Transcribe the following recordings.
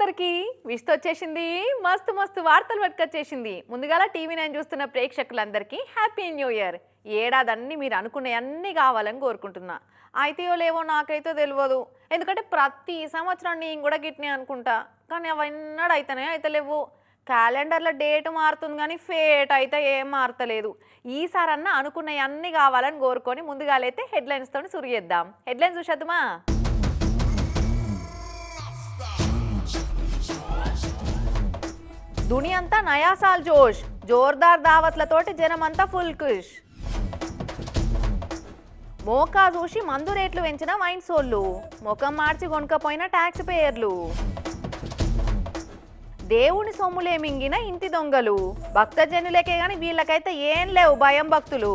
అందరికీ విష్తో వచ్చేసింది. మస్తు మస్తు వార్తలు పట్టుకొచ్చేసింది. ముందుగాల టీవీ నేను చూస్తున్న ప్రేక్షకులందరికీ హ్యాపీ న్యూ ఇయర్. ఏడాది అన్ని మీరు అనుకునే అన్ని కావాలని కోరుకుంటున్నా. అయితేయో లేవో నాకైతే తెలియదు ఎందుకంటే ప్రతి సంవత్సరం నేను కూడా గిట్నే అనుకుంటా. కానీ అవన్నీ అయితేనే అయితే లేవు క్యాలెండర్లో డేట్ మారుతుంది కానీ ఫేట్ అయితే ఏం మారతలేదు. ఈసారి అనుకున్నవి అన్ని కావాలని కోరుకొని ముందుగాలైతే హెడ్లైన్స్తో సురిగేద్దాం హెడ్లైన్స్ చూసేద్దామా? దునియంతా నయాసాల్ జోష్. జోర్దార్ దావత్లతోటి జనమంతా ఫుల్ కుష్ మోకా చూసి మందు రేట్లు పెంచిన వైన్ సోళ్ళు. ముఖం మార్చి కొనకపోయిన ట్యాక్స్ పేయర్లు దేవుని సొమ్ములే మింగిన ఇంటి దొంగలు. భక్తజనులకే గాని వీళ్ళకైతే ఏం లేవు భయం భక్తులు.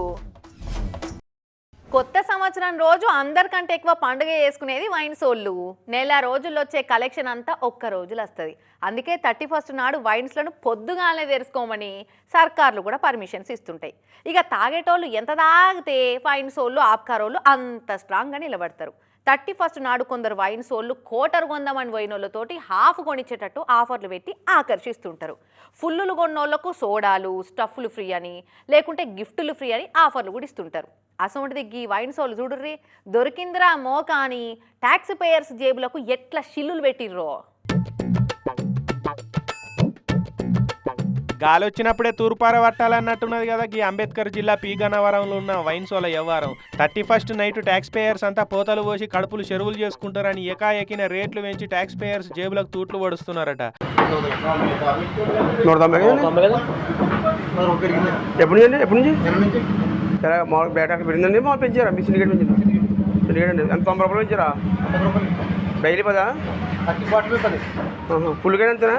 కొత్త సంవత్సరం రోజు అందరికంటే ఎక్కువ పండుగ చేసుకునేది వైన్ సోళ్ళు. నెల రోజుల్లో వచ్చే కలెక్షన్ అంతా ఒక్క రోజులు వస్తుంది. అందుకే థర్టీ ఫస్ట్ నాడు వైన్స్లను పొద్దుగానే తెరుచుకోమని సర్కార్లు కూడా పర్మిషన్స్ ఇస్తుంటాయి. ఇక తాగేటోళ్ళు ఎంత తాగితే వైన్ సోళ్ళు ఆప్కారోళ్ళు అంత స్ట్రాంగ్గా నిలబడతారు. థర్టీ ఫస్ట్ నాడు కొందరు వైన్ సోళ్ళు కోటరు కొందామని పోయినోళ్ళతోటి హాఫ్ కొనిచ్చేటట్టు ఆఫర్లు పెట్టి ఆకర్షిస్తుంటారు. ఫుల్లులు కొన్నోళ్ళకు సోడాలు స్టఫ్లు ఫ్రీ అని లేకుంటే గిఫ్టులు ఫ్రీ అని ఆఫర్లు కూడా ఇస్తుంటారు. అసొంటిది గీ వైన్ సోళ్ళు చూడుర్రి. దొరికిందిరా మోక అని ట్యాక్స్ పేయర్స్ జేబులకు ఎట్లా షిల్లులు పెట్టిర్రో. గాలి వచ్చినప్పుడే తూర్పార పట్టాలన్నట్టున్నది కదా ఈ అంబేద్కర్ జిల్లా పీ గన్నవరంలో ఉన్న వైన్ సోల వ్యవహారం thirty first night tax payers అంతా పోతలు పోసి కడుపులు చెరువులు చేసుకుంటారని ఏకాఏకిన రేట్లు పెంచి ట్యాక్స్ పేయర్స్ జేబులకు తూట్లు పడుస్తున్నారట. అండి? ఎప్పటి నుంచి? సరే మామూలు బేట అక్కడ పెరిగిందండి మా పెంచారా మీ సిండికేట్ పెంచింది సిండికేట్ అండి ఎంత తొంభై రూపాయలు పెంచారా? డైలీ పదా? థర్టీ బాటిల్ పది. ఫుల్ గేట్ ఎంతనా?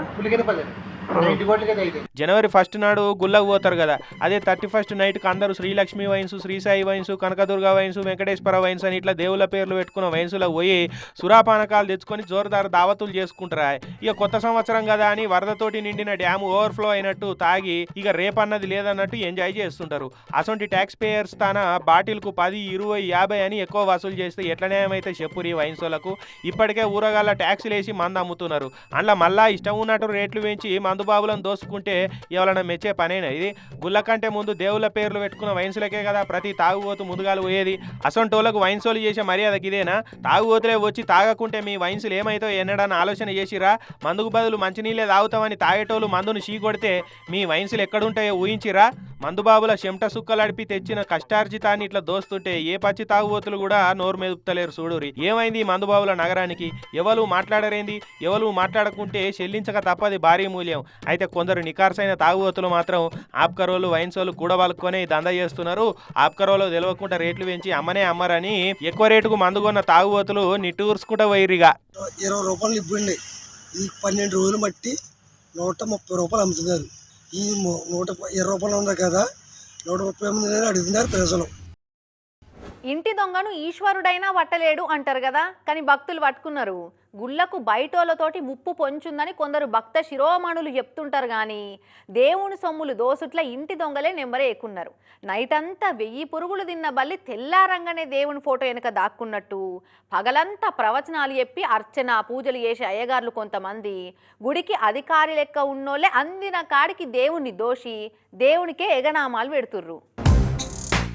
జనవరి ఫస్ట్ నాడు గుళ్ళకు పోతారు కదా. అదే థర్టీ ఫస్ట్ నైట్కి అందరూ Srilakshmi wines Srisai wines Kanakadurga wines Venkateswara wines అని ఇట్లా దేవుళ్ళ పేర్లు పెట్టుకున్న వైన్సులకు పోయి సురాపానకాలు తెచ్చుకొని జోరుదారు దావతులు చేసుకుంటారా? ఇక కొత్త సంవత్సరం కదా అని వరదతోటి నిండిన డ్యామ్ ఓవర్ఫ్లో అయినట్టు తాగి ఇక రేపన్నది లేదన్నట్టు ఎంజాయ్ చేస్తుంటారు. అసొంటి ట్యాక్స్ పేయర్స్ తన బాటిల్కు పది ఇరవై యాభై అని ఎక్కువ వసూలు చేస్తే ఎట్ల న్యాయమైతే చెప్పురి వైన్సులకు? ఇప్పటికే ఊరగాల ట్యాక్సీలు వేసి మంద అమ్ముతున్నారు అందులో మళ్ళా ఇష్టం ఉన్నట్టు రేట్లు పెంచి మందు బాబులను దోసుకుంటే ఎవరైనా మెచ్చే పనేనా ఇది? గుళ్ళ కంటే ముందు దేవుళ్ళ పేర్లు పెట్టుకున్న వైన్సులకే కదా ప్రతి తాగుబోతు ముందుగాలు పోయేది. అసొంటోళ్ళకు వైన్సోలు చేసే మర్యాదకి ఇదేనా? తాగుబోతులే వచ్చి తాగకుంటే మీ వైన్సులు ఏమైతో ఎన్నడని ఆలోచన చేసిరా మందుకు బదులు మంచినీళ్ళే తాగుతామని తాగేటోళ్ళు మందును చీ కొడితే మీ వైన్సులు ఎక్కడుంటాయో ఊహించిరా మందుబాబుల చెమట సుక్కలడిపి తెచ్చిన కష్టార్జితాన్ని ఇట్లా దోస్తుంటే ఏ పచ్చి తాగుబోతులు కూడా నోరు మెదుపుతలేరు చూడురి ఏమైంది మందుబాబుల నగరానికి? ఎవరు మాట్లాడరేంది? ఎవరు మాట్లాడకుంటే చెల్లించక తప్పది భారీ మూల్యం. అయితే కొందరు నికార్సైన తాగుబోతులు మాత్రం ఆప్కరోలు వైన్సోలు కూడబలుకొని దంద చేస్తున్నారు. ఆప్కరోలు తెలియకుండా రేట్లు పెంచి అమ్మనే అమ్మరని ఎక్కువ రేటుకు మందు కొన్న తాగుబోతులు నిట్టూర్చుకుంటూ పోయిరిగా ఇరవై రూపాయలు ఇవ్వండి ఈ పన్నెండు రోజులు బట్టి నూట ముప్పై రూపాయలు అమ్ముతున్నారు. ఈ నూట ఇరవై రూపాయలు ఉంది కదా. నూట ముప్పై ఎనిమిది అడుగుతున్నారు ప్రజలు. ఇంటి దొంగను ఈశ్వరుడైనా పట్టలేడు అంటారు కదా. కానీ భక్తులు పట్టుకున్నారు. గుళ్ళకు బయటోళ్ళతోటి ముప్పు పొంచుందని కొందరు భక్త శిరోమణులు చెప్తుంటారు కానీ దేవుని సొమ్ములు దోసుట్ల ఇంటి దొంగలే నెంబరే ఎక్కున్నారు. నైట్ అంతా వెయ్యి పురుగులు తిన్న బల్లి తెల్లారంగానే దేవుని ఫోటో వెనుక దాక్కున్నట్టు. పగలంతా ప్రవచనాలు చెప్పి అర్చన పూజలు చేసే అయ్యగారులు కొంతమంది. గుడికి అధికారి లెక్క ఉన్నోళ్ళే అందిన కాడికి దేవుణ్ణి దోషి దేవునికే ఎగనామాలు పెడుతుర్రు.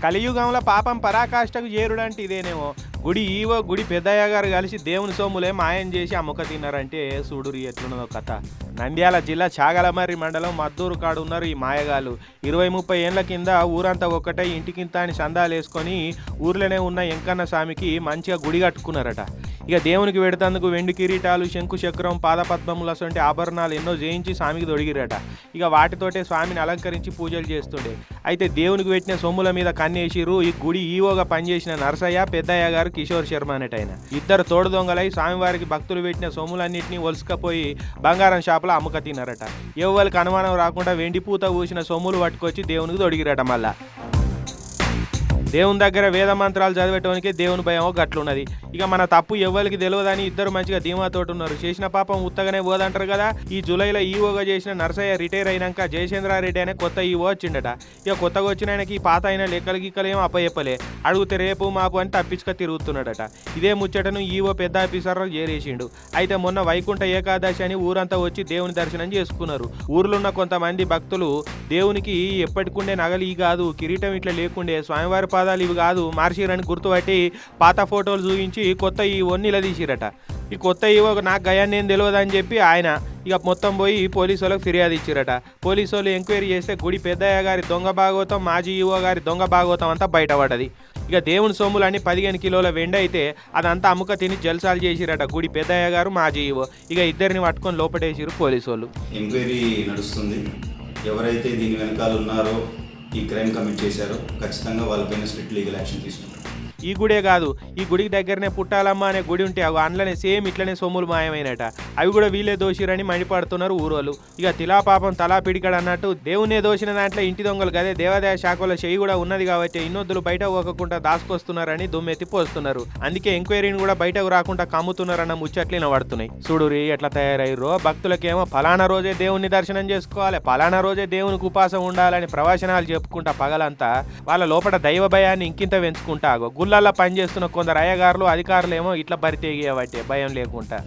కలియుగంలో పాపం పరాకాష్ఠకు చేరుడంటే ఇదేనేమో. గుడి ఈవో గుడి పెద్దయ్య గారు కలిసి దేవుని సొమ్ములే మాయం చేసి అమ్మక తిన్నారంటే చూడురి ఎట్లున్నదో కథ. నంద్యాల జిల్లా చాగలమర్రి మండలం మద్దూరు కాడు ఉన్నారు ఈ మాయగాళ్ళు. ఇరవై ముప్పై ఏళ్ళ కింద ఊరంతా ఒక్కటే ఇంటికింత అని సందాలు వేసుకొని ఊర్లోనే ఉన్న ఎంకన్న స్వామికి మంచిగా గుడి కట్టుకున్నారట. ఇక దేవునికి పెడతందుకు వెండి కిరీటాలు శంకు చక్రం పాదపద్మములు అసంటి ఆభరణాలు ఎన్నో చేయించి స్వామికి దొడిగిరట ఇక వాటితోటే స్వామిని అలంకరించి పూజలు చేస్తుండే. అయితే దేవునికి పెట్టిన సొమ్ముల మీద కన్నేసిరు ఈ గుడి ఈవోగా పనిచేసిన నరసయ్య పెద్దయ్య గారు కిషోర్ శర్మ అనేటైన ఇద్దరు తోడు దొంగలై స్వామివారికి భక్తులు పెట్టిన సొమ్ములన్నింటినీ ఒలుసుకపోయి బంగారం షాపులో అమ్మక తిన్నారట. ఎవరికి అనుమానం రాకుండా వెండి పూత ఊసిన సొమ్ములు పట్టుకొచ్చి దేవునికి దొడిగిరట మళ్ళా. దేవుని దగ్గర వేద మంత్రాలు చదివేటోనికి దేవుని భయం గట్లున్నది ఇక మన తప్పు ఎవరికి తెలియదని ఇద్దరు మంచిగా ధీమాతోటి ఉన్నారు చేసిన పాపం ఉత్తగానే పోదంటారు కదా? ఈ జూలైలో ఈవోగా చేసిన నర్సయ్య రిటైర్ అయినాక జయచంద్రారెడ్డి అనే కొత్త ఈవో వచ్చిండట. ఇక కొత్తగా వచ్చిన ఆయనకి ఈ పాత అయిన లెక్కలు గిక్కలేం ఏం అడిగితే రేపు మాపు అని తప్పించుక తిరుగుతున్నాడట. ఇదే ముచ్చటను ఈవో పెద్ద ఆఫీసర్ చేరేసిండు. అయితే మొన్న వైకుంఠ ఏకాదశి అని ఊరంతా వచ్చి దేవుని దర్శనం చేసుకున్నారు. ఊర్లో ఉన్న కొంతమంది భక్తులు దేవునికి ఎప్పటికుండే నగలు ఈ కాదు కిరీటం ఇట్లా లేకుండే స్వామివారి పాదాలు ఇవి కాదు. మార్చిరని గుర్తుపట్టి పాత ఫోటోలు చూపించి కొత్త ఈ ఒన్ని ఈ కొత్త ఇవో నాకు గయాన్ని ఏం తెలియదు అని చెప్పి ఆయన ఇక మొత్తం పోయి పోలీసు వాళ్ళకి ఫిర్యాదు ఇచ్చిరట. పోలీసు వాళ్ళు ఎంక్వైరీ చేస్తే గుడి పెద్దయ్య గారి దొంగ భాగవతం మాజీ ఈవో గారి దొంగ భాగవతం అంతా బయటపడ్డది. ఇక దేవుని సొమ్ములని పదిహేను కిలోల వెండి అయితే అదంతా అమ్ముక తిని జల్సాలు చేసిరట గుడి పెద్దయ్య గారు మాజీ ఈవో. ఇక ఇద్దరిని పట్టుకొని లోపటేసిరు పోలీసు వాళ్ళు. ఎంక్వైరీ నడుస్తుంది. ఎవరైతే దీని వెనకాల ఉన్నారో ఈ క్రైమ్ కమిట్ చేశారో. ఖచ్చితంగా వాళ్ళపైన స్ట్రిక్ట్ లీగల్ యాక్షన్ తీసుకుంటాం ఈ గుడే కాదు ఈ గుడికి దగ్గరనే పుట్టాలమ్మ అనే గుడి ఉంటే అవి అందులోనే సేమ్ ఇట్లనే సొమ్ములు మాయమైనట. అవి కూడా వీళ్ళే దోషిరని మండిపడుతున్నారు ఊరోళ్ళు. ఇక తిలా పాపం తలా పిడికడు అన్నట్టు దేవునే దోషిన దాంట్లో ఇంటి దొంగలు కదే దేవాదాయ శాఖలో చెయ్యి కూడా ఉన్నది కాబట్టి ఇన్నొద్దులు బయట పోకుండా దాసుకొస్తున్నారని దుమ్మెత్తి పోస్తున్నారు. అందుకే ఎంక్వైరీని కూడా బయటకు రాకుండా కమ్ముతున్నారన్న ముచ్చట్లు పడుతున్నాయి చూడు ఎట్లా తయారయ్యారో భక్తులకేమో ఫలానా రోజే దేవుని దర్శనం చేసుకోవాలి ఫలానా రోజే దేవునికి ఉపాసం ఉండాలని ప్రవచనాలు చెప్పుకుంటా పగలంతా వాళ్ళ లోపల దైవ భయాన్ని ఇంకింత పెంచుకుంటా గుళ్ళ ఊళ్ళల్లో పనిచేస్తున్న కొందరు అయ్యగారులు అధికారులు ఏమో ఇట్లా బరితెగియబట్టే భయం లేకుండా.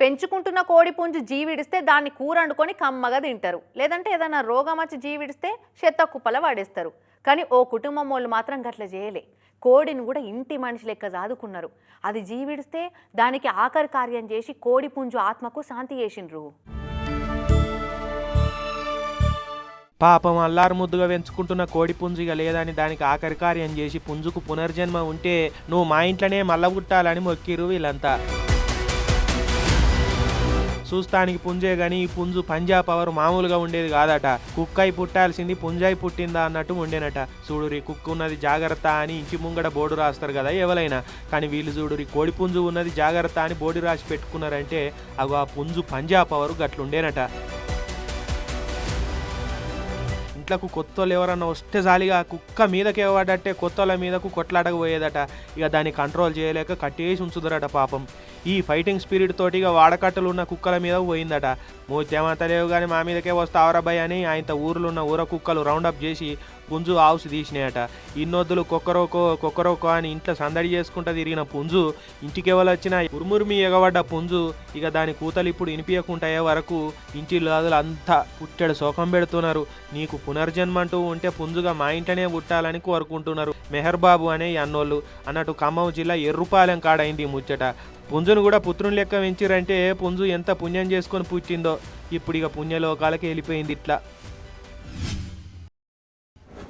పెంచుకుంటున్న కోడి పుంజు జీవిడిస్తే దాన్ని కూర వండుకొని కమ్మగా తింటారు. లేదంటే ఏదైనా రోగం వచ్చి జీవిడిస్తే చెత్త కుప్పల వాడేస్తారు. కానీ ఓ కుటుంబం వాళ్ళు మాత్రం గట్ల చేయలే. కోడిని కూడా ఇంటి మనిషి లెక్క సాదుకున్నారు. అది జీవిడిస్తే దానికి ఆఖరి కార్యం చేసి కోడి పుంజు ఆత్మకు శాంతి చేసిండ్రు. పాపం అల్లారుముద్దుగా పెంచుకుంటున్న కోడి పుంజుగా లేదని దానికి ఆఖరి కార్యం చేసి పుంజుకు పునర్జన్మ ఉంటే నువ్వు మా ఇంట్లోనే మల్ల పుట్టాలని మొక్కిరు వీళ్ళంతా. చూస్తానికి పుంజే కానీ ఈ పుంజు పంజా పవర్ మామూలుగా ఉండేది కాదట. కుక్కై పుట్టాల్సింది పుంజాయి పుట్టిందా అన్నట్టు ఉండేనట. చూడురి కుక్క ఉన్నది జాగ్రత్త అని ఇంటి ముంగడ బోర్డు రాస్తారు కదా ఎవరైనా కానీ వీళ్ళు చూడురి కోడి పుంజు ఉన్నది జాగ్రత్త అని బోర్డు రాసి పెట్టుకున్నారంటే అగో ఆ పుంజు పంజా పవర్ గట్లుండేనట. ఇంట్లకు కొత్తోళ్ళు ఎవరన్నా వస్తే జాలిగా కుక్క మీదకి పడ్డట్టే కొత్తోళ్ళ మీదకు కొట్లాడకపోయేదట. ఇక దాన్ని కంట్రోల్ చేయలేక కట్టేసి ఉంచుదరట పాపం. ఈ ఫైటింగ్ స్పిరిట్ తోటి ఇక వాడకట్టలు ఉన్న కుక్కల మీద పోయిందట. మూతేమంత లేవు కానీ మా మీదకే వస్తావరా భయ్ అని ఆయన ఊర్లో ఉన్న ఊర కుక్కలు రౌండప్ చేసి పుంజు హౌస్ తీసినాయట. ఇన్నొద్దులు కుక్కరోకో కుక్కరోకో అని ఇంట్లో సందడి చేసుకుంటా తిరిగిన పుంజు ఇంటికెవలు వచ్చిన వచ్చినా ఉరుమురిమి ఎగబడ్డ పుంజు ఇక దాని కూతలు ఇప్పుడు వినిపించకుంటాయే వరకు ఇంటి లాదులు అంతా పుట్టెడు శోకం పెడుతున్నారు. నీకు పునర్జన్మ అంటూ ఉంటే పుంజుగా మా ఇంట్లోనే పుట్టాలని కోరుకుంటున్నారు మెహర్ బాబు అనే అన్నోళ్ళు. అన్నట్టు ఖమ్మం జిల్లా ఎర్రుపాలెం కాడైంది ముచ్చట. పుంజును కూడా పుత్రుని లెక్క పెంచిరంటే పుంజు ఎంత పుణ్యం చేసుకొని పుట్టిందో. ఇప్పుడు ఇక పుణ్యలోకాలకి వెళ్ళిపోయింది ఇట్లా.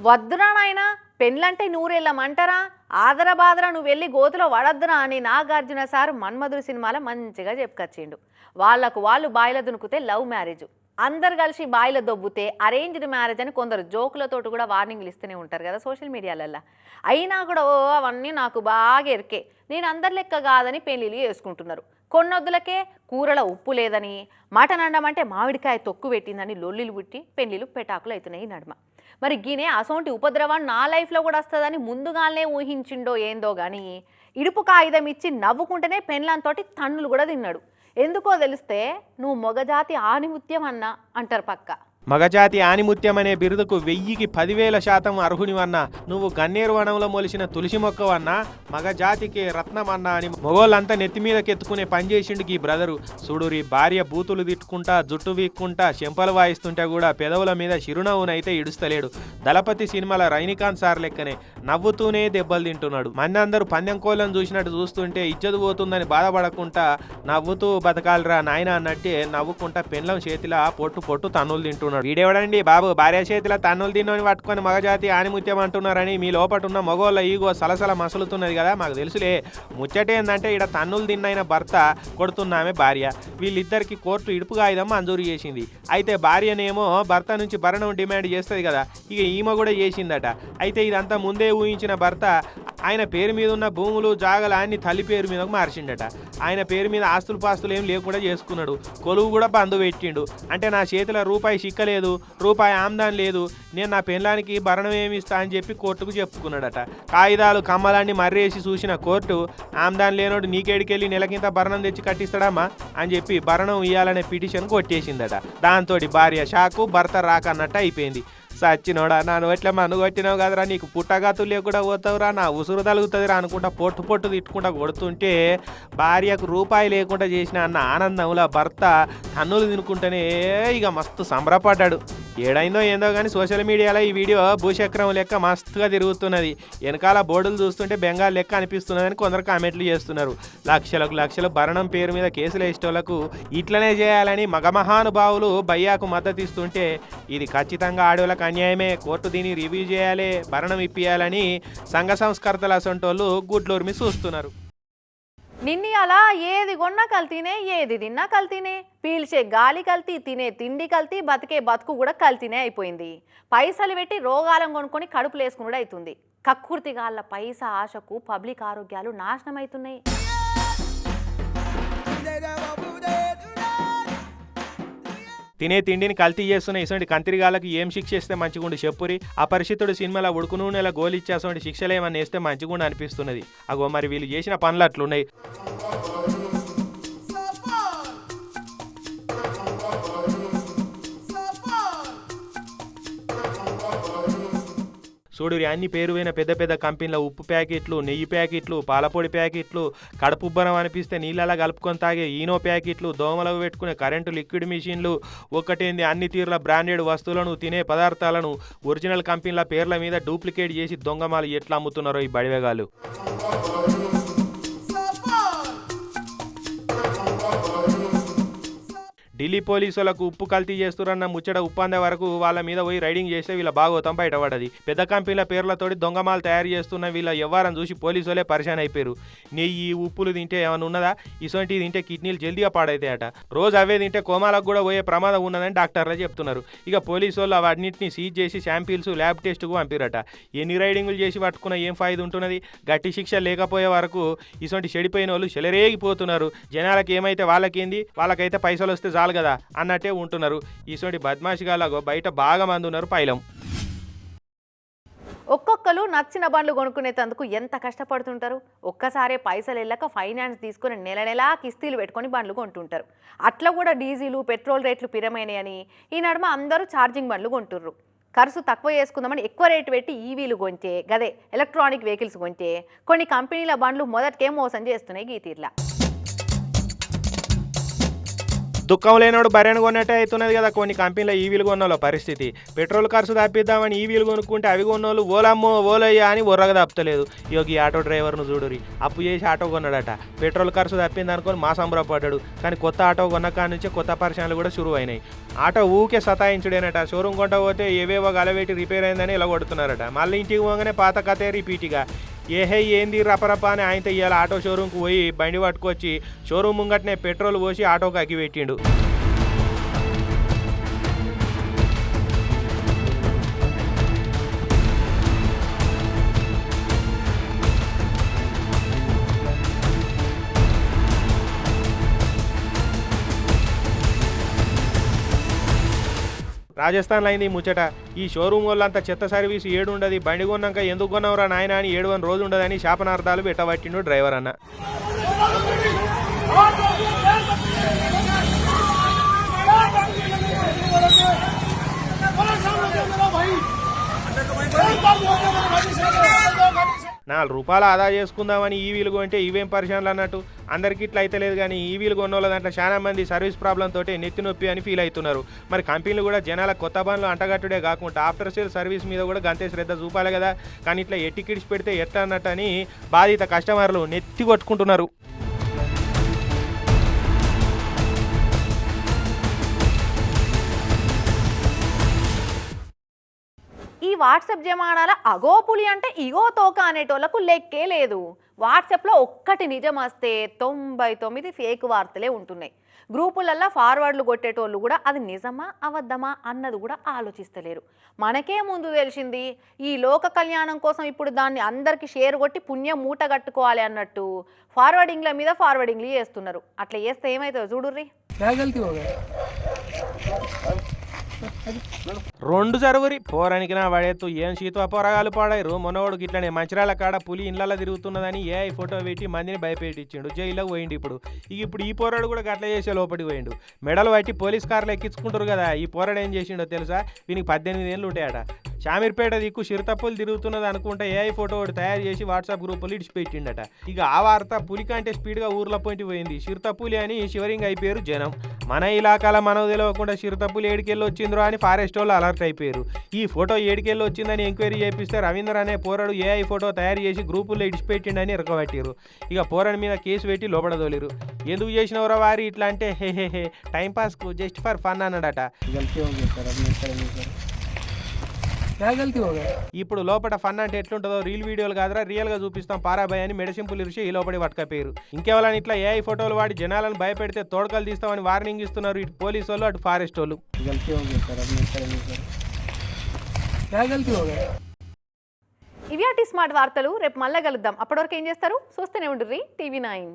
వద్దురా నాయనా పెళ్ళంటే నూరెళ్ళమంటారా? ఆదరబాదరా నువ్వు వెళ్ళి గోతులో వడద్దురా అని నాగార్జున సార్ మన్మధుడు సినిమాలో మంచిగా చెప్పుకొచ్చిండు. వాళ్ళకు వాళ్ళు బాయిల దునుకుతే లవ్ మ్యారేజ్. అందరు కలిసి బాయిల దొబ్బుతే అరేంజ్డ్ మ్యారేజ్ అని కొందరు జోకులతోటి కూడా వార్నింగ్లు ఇస్తూనే ఉంటారు కదా సోషల్ మీడియాలల్లో. అయినా కూడా ఓ అవన్నీ నాకు బాగా ఎరికే. నేను అందరి లెక్క కాదని పెళ్ళిళ్ళు చేసుకుంటున్నారు. కొన్నొద్దులకే కూరల ఉప్పు లేదని మటన్ అండమంటే మామిడికాయ తొక్కు పెట్టిందని లొల్లిలు పుట్టి పెళ్ళిళ్ళు పెటాకులు అవుతున్నాయి నడుమ. మరి గీనే అసోంటి ఉపద్రవం నా లైఫ్లో కూడా వస్తుందని ముందుగానే ఊహించిండో ఏందో కానీ ఇడుపు కాగితం ఇచ్చి నవ్వుకుంటేనే పెన్లంతోటి తన్నులు కూడా తిన్నాడు. ఎందుకో తెలిస్తే నువ్వు మొగజాతి ఆనిముత్యం అన్నా అంటారు పక్క. మగజాతి ఆనిముత్యం అనే బిరుదుకు వెయ్యికి పదివేల శాతం అర్హునివన్నా నువ్వు గన్నేరు వనంలో మొలిసిన తులసి మొక్కవన్నా మగజాతికి రత్నమన్నా అని మొగోళ్ళంతా నెత్తిమీదకెత్తుకునే మీదకి పని చేసిండు ఈ బ్రదరు. చూడురి భార్య బూతులు తిట్టుకుంటా జుట్టు వీక్కుంటా చెంపలు వాయిస్తుంటే కూడా పెదవుల మీద చిరునవ్వునైతే ఇడుస్తలేడు. దళపతి సినిమాల రజనీకాంత్ సార్ లెక్కనే నవ్వుతూనే దెబ్బలు తింటున్నాడు. మంది అందరూ పందెం కోళ్ళను చూసినట్టు చూస్తుంటే ఇజ్జతు పోతుందని బాధపడకుండా నవ్వుతూ బతకాలిరా నాయన అన్నట్టే నవ్వుకుంటా పెన్లం చేతిలా పొట్టు పొట్టు తన్నులు తింటున్నాడు. వీడెవడండి బాబు? భార్య చేతిలో తన్నులు దిన్నోని పట్టుకొని మగజాతి ఆనిముత్యం అంటున్నారని మీ లోపట ఉన్న మగోళ్ళ ఈగో సలసల మసలుతున్నది కదా? మాకు తెలుసులే. ముచ్చట ఏంటంటే ఇక్కడ తన్నులు తిన్నైన భర్త కొడుతున్నామే భార్య. వీళ్ళిద్దరికి కోర్టు ఇడుపుగా ఆయుధం మంజూరు చేసింది. అయితే భార్యనేమో భర్త నుంచి భరణం డిమాండ్ చేస్తుంది కదా? ఇక ఈమె కూడా చేసిందట. అయితే ఇదంతా ముందే ఊహించిన భర్త ఆయన పేరు మీద ఉన్న భూములు జాగలాన్ని తల్లి పేరు మీదకు మార్చిండట. ఆయన పేరు మీద ఆస్తులు పాస్తులు ఏం లేకుండా చేసుకున్నాడు. కొలువు కూడా బంధు పెట్టిండు. అంటే నా చేతిలో రూపాయి చిక్కలేదు రూపాయి ఆమ్దాన్ లేదు నేను నా పెళ్ళానికి భరణం ఏమి ఇస్తా అని చెప్పి కోర్టుకు చెప్పుకున్నాడట. కాగితాలు కమ్మలాన్ని మర్రేసి చూసిన కోర్టు ఆమ్దాన్ లేనోడు నీకేడికెళ్ళి నెలకింత భరణం తెచ్చి కట్టిస్తాడమ్మా అని చెప్పి భరణం ఇయ్యాలనే పిటిషన్ కొట్టేసిందట. దాంతో భార్య షాకు భర్త రాకన్నట్టు అయిపోయింది. సచ్చినోడా నన్ను ఎట్లా మన్ను కొట్టినావు కదరా నీకు పుట్టగాతు లేకుండా పోతావురా నా ఉసురు తలుగుతుందిరా అనుకుంటా పొట్టు పొట్టు తిట్టుకుంటా కొడుతుంటే భార్యకు రూపాయి లేకుండా చేసిన అన్న ఆనందంలో భర్త తన్నులు తినుకుంటేనే ఇక మస్తు సంబరపడ్డాడు. ఏడైందో ఏందో కానీ సోషల్ మీడియాలో ఈ వీడియో భూచక్రం లెక్క మస్తుగా తిరుగుతున్నది. వెనకాల బోర్డులు చూస్తుంటే బెంగాల్ లెక్క అనిపిస్తున్నదని కొందరు కామెంట్లు చేస్తున్నారు. లక్షలకు లక్షలు భరణం పేరు మీద కేసులు వేసేటోళ్ళకు ఇట్లనే చేయాలని మగమహానుభావులు భయ్యాకు మద్దతు ఇస్తుంటే ఇది ఖచ్చితంగా ఆడవాళ్ళకు అన్యాయమే. కోర్టు దీన్ని రివ్యూ చేయాలి భరణం ఇప్పియాలని సంఘ సంస్కర్తల అసంటోళ్ళు గుడ్లూర్మి చూస్తున్నారు. నిన్ని అలా ఏది కొన్నా కల్తీనే ఏది తిన్నా కల్తీనే. పీల్చే గాలి కల్తీ తినే తిండి కల్తీ బతికే బతుకు కూడా కల్తీనే అయిపోయింది. పైసలు పెట్టి రోగాలను కొనుక్కొని కడుపులు వేసుకుని అవుతుంది కక్కుర్తిగాళ్ళ పైసా ఆశకు పబ్లిక్ ఆరోగ్యాలు నాశనం అవుతున్నాయి తినే తిండిని కల్తీ చేస్తున్న ఇటువంటి కంతిరిగాళ్ళకి ఏం శిక్ష ఇస్తే మంచిగుండి చెప్పురి? అపరిచితుడు సినిమాలో ఉడుకు నూనెల గోలిచ్చేటువంటి శిక్షలు వేస్తే మంచిగుండి అనిపిస్తున్నది. అగో మరి వీళ్ళు చేసిన పనులు అట్లున్నాయి. చూడు అన్ని పేరువైన పెద్ద పెద్ద కంపెనీల ఉప్పు ప్యాకెట్లు నెయ్యి ప్యాకెట్లు పాలపొడి ప్యాకెట్లు కడుపుబ్బరం అనిపిస్తే నీళ్ళలా కలుపుకొని తాగే ఈనో ప్యాకెట్లు దోమలకు పెట్టుకునే కరెంటు లిక్విడ్ మిషన్లు ఒకటేంది అన్ని తీరుల బ్రాండెడ్ వస్తువులను తినే పదార్థాలను ఒరిజినల్ కంపెనీల పేర్ల మీద డూప్లికేట్ చేసి దొంగమాలు ఎట్లా అమ్ముతున్నారో ఈ బడివేగాలు ఢిల్లీ పోలీసులకు ఉప్పు కల్తీ చేస్తురన్న ముచ్చట ఉప్పందే వరకు వాళ్ళ మీద పోయి రైడింగ్ చేస్తే వీళ్ళ భాగవతం బయటపడది. పెద్ద కంపెనీల పేర్లతోటి దొంగమాలు తయారు చేస్తున్న వీళ్ళ వ్యవహారం చూసి పోలీసులే పరిశాన్ అయిపోయారు నెయ్యి ఉప్పులు తింటే ఏమైనా ఉన్నదా? ఇసొంటి తింటే కిడ్నీలు జల్దీగా పాడైతాయట. రోజు అవే తింటే కోమాలకు కూడా పోయే ప్రమాదం ఉన్నదని డాక్టర్లే చెప్తున్నారు. ఇక పోలీసు వాళ్ళు వాటిని సీజ్ చేసి శాంపిల్స్ ల్యాబ్ టెస్ట్కు పంపిరట. ఎన్ని రైడింగులు చేసి పట్టుకున్న ఏం ఫాయిదా ఉంటున్నది? గట్టి శిక్ష లేకపోయే వరకు ఇసొంటి చెడిపోయిన వాళ్ళు చెలరేగిపోతున్నారు. జనాలకి ఏమైతే వాళ్ళకేంది? వాళ్ళకైతే పైసలు వస్తే చాలు కదా అన్నట్టే ఉంటున్నారు. ఇసొంటి బద్మాషిగాలాగో బయట బాగా మంది ఉన్నారు పైలం. ఒక్కొక్కరు నచ్చిన బండ్లు కొనుక్కునేందుకు ఎంత కష్టపడుతుంటారు? ఒక్కసారే పైసలు వెళ్ళక ఫైనాన్స్ తీసుకుని నెల నెలా కిస్తీలు పెట్టుకొని బండ్లు కొంటుంటారు. అట్లా కూడా డీజిలు పెట్రోల్ రేట్లు పిరమైనాయని ఈ నడుమ అందరూ ఛార్జింగ్ బండ్లు కొంటుర్రు. ఖర్చు తక్కువ చేసుకుందామని ఎక్కువ రేటు పెట్టి ఈవీలు కొంటే గదే ఎలక్ట్రానిక్ వెహికల్స్ కొంటే కొన్ని కంపెనీల బండ్లు మొదటికే మోసం చేస్తున్నాయి గీతీర్లా. దుఃఖం లేనోడు బర్రెను కొన్నట్టే అవుతున్నది కదా. కొన్ని కంపెనీల ఈవీలు కొన్నోళ్ళ పరిస్థితి. పెట్రోల్ ఖర్చు తప్పిద్దామని ఈవీలు కొనుక్కుంటే అవి కొన్నోళ్ళు ఓలమ్మో ఓలయ్యా అని ఒర్రగా తప్పలేదు యోగి ఆటో డ్రైవర్ను చూడురి అప్పు చేసి ఆటో కొన్నాడట. పెట్రోల్ ఖర్చు తప్పింది అనుకొని మా సంబరపడ్డాడు కానీ కొత్త ఆటో కొన్న కాడ నుంచే కొత్త పరిశ్రమలు కూడా షురువు అయినాయి ఆటో ఊకే సతాయించుడేనట. షోరూమ్ కొంట పోతే ఏవేవో గలవేటి రిపేర్ అయిందని ఇలా కొడుతున్నారట. మళ్ళీ ఇంటికి పోగానే పాత కథే రిపీట్గా. ఏహే ఏంది రపరప అని ఆయనతో ఇవాళ ఆటో షోరూమ్కి పోయి బండి పట్టుకొచ్చి షోరూమ్ ముంగటనే పెట్రోల్ పోసి ఆటోకి అగ్గి రాజస్థాన్లో అయింది ఈ ముచ్చట. ఈ షోరూమ్ వాళ్ళంతా చెత్త సర్వీస్ ఏడు ఉండదు బండి కొన్నాక ఎందుకు కొన్నావురా నాయన అని ఏడు వన్ రోజు ఉండదని శాపనార్థాలు పెట్టబట్టిండు డ్రైవర్ అన్న. నాలుగు రూపాయలు ఆదా చేసుకుందామని ఈవీలు కొంటే ఇవేం పరిశానలు అన్నట్టు? అందరికి ఇట్లా అయితే లేదు కానీ ఈవీలు కొన్నోళ్ళ దాంట్లో చాలా మంది సర్వీస్ ప్రాబ్లం తోటి నెత్తి నొప్పి అని ఫీల్ అవుతున్నారు. మరి కంపెనీలు కూడా జనాల కొత్త పనులు అంటగట్టుడే కాకుండా ఆఫ్టర్ సేల్ సర్వీస్ మీద కూడా గంతే శ్రద్ధ చూపాలి కదా. కానీ ఇట్లా ఎట్టి కిడిచి పెడితే ఎట్లా అన్నట్టు అని బాధిత కస్టమర్లు నెత్తి కొట్టుకుంటున్నారు. ఈ వాట్సాప్ జమానాల అగోపులి అంటే ఇగో తోక అనేటోళ్ళకు లెక్కే లేదు. వాట్సాప్లో ఒక్కటి నిజం వస్తే తొంభై తొమ్మిది ఫేక్ వార్తలే ఉంటున్నాయి. గ్రూపులల్లో ఫార్వర్డ్లు కొట్టేటోళ్ళు కూడా అది నిజమా అవద్దమా అన్నది కూడా ఆలోచిస్తలేరు. మనకే ముందు తెలిసింది ఈ లోక కళ్యాణం కోసం ఇప్పుడు దాన్ని అందరికీ షేర్ కొట్టి పుణ్యం మూట కట్టుకోవాలి అన్నట్టు ఫార్వర్డింగ్ల మీద ఫార్వర్డింగ్లు చేస్తున్నారు. అట్లా చేస్తే ఏమవుతుందో చూడుర్రీ. రెండు జరుగురి. పోరానికి నా వాడేత్తు. ఏం శీత పోరగాలు పాడారు మనవాడు గిట్లనే. మంచిరాల కాడ పులి ఇండ్లలో తిరుగుతున్నదని ఏ ఫోటో పెట్టి మందిని భయపెట్టించిండు. జైల్లోకి పోయిండు ఇప్పుడు. ఇక ఇప్పుడు ఈ పోరాడు కూడా గట్ల చేసే లోపలికి పోయిండు. మెడలు పట్టి పోలీస్ కార్లు ఎక్కించుకుంటారు కదా. ఈ పోరాడు ఏం చేసిండో తెలుసా? వీనికి పద్దెనిమిది ఏళ్ళు ఉంటాయట. షామీర్పేట దిక్కు చిరుతప్పులు తిరుగుతున్నది అనుకుంటే ఏఐ ఫోటో ఒకటి తయారు చేసి వాట్సాప్ గ్రూపులు ఇడిచిపెట్టిండట. ఇక ఆ వార్త పులి కంటే స్పీడ్గా ఊర్లో పోయింటి పోయింది. చిరుతపులి అని షివరింగ్ అయిపోయారు జనం. మన ఇలాకాల మనకు తెలియకుండా చిరుతప్పులు ఏడికెళ్ళి వచ్చిందో అని ఫారెస్ట్ వాళ్ళు అలర్ట్ అయిపోయారు. ఈ ఫోటో ఏడికెళ్ళి వచ్చిందని ఎంక్వైరీ చేపిస్తే రవీంద్ర అనే పోరాడు ఏఐ ఫోటో తయారు చేసి గ్రూపుల్లో ఇడిచిపెట్టిండని ఇరకబట్టారు ఇక పోరాడు మీద కేసు పెట్టి లోపడదోలేరు ఎందుకు చేసినవరా వారి? ఇట్లా అంటే హే హే హే టైంపాస్కు జస్ట్ ఫర్ ఫన్ అన్నాడట. ఇప్పుడు లోపల ఫన్ అంటే ఎట్లుంటుందో రీల్ వీడియోలు కాదురా రియల్గా చూపిస్తాం. పారాబాయ్ అని మెడిసింపులు ఇరిచి ఈ లోపడి పేరు ఇంకెవరైనా ఇట్లా ఏఐ ఫోటోలు వాడి జనాలను భయపెడితే తోడకలు తీస్తామని వార్నింగ్ ఇస్తున్నారు ఇటు పోలీసు వాళ్ళు అటు ఫారెస్ట్ వాళ్ళు. ఇవి అటు స్మార్ట్ వార్తలు రేపు మళ్ళా కలుద్దాం. అప్పటివరకు ఏం చేస్తారు? చూస్తూనే ఉండుర్రి టీవీ నైన్.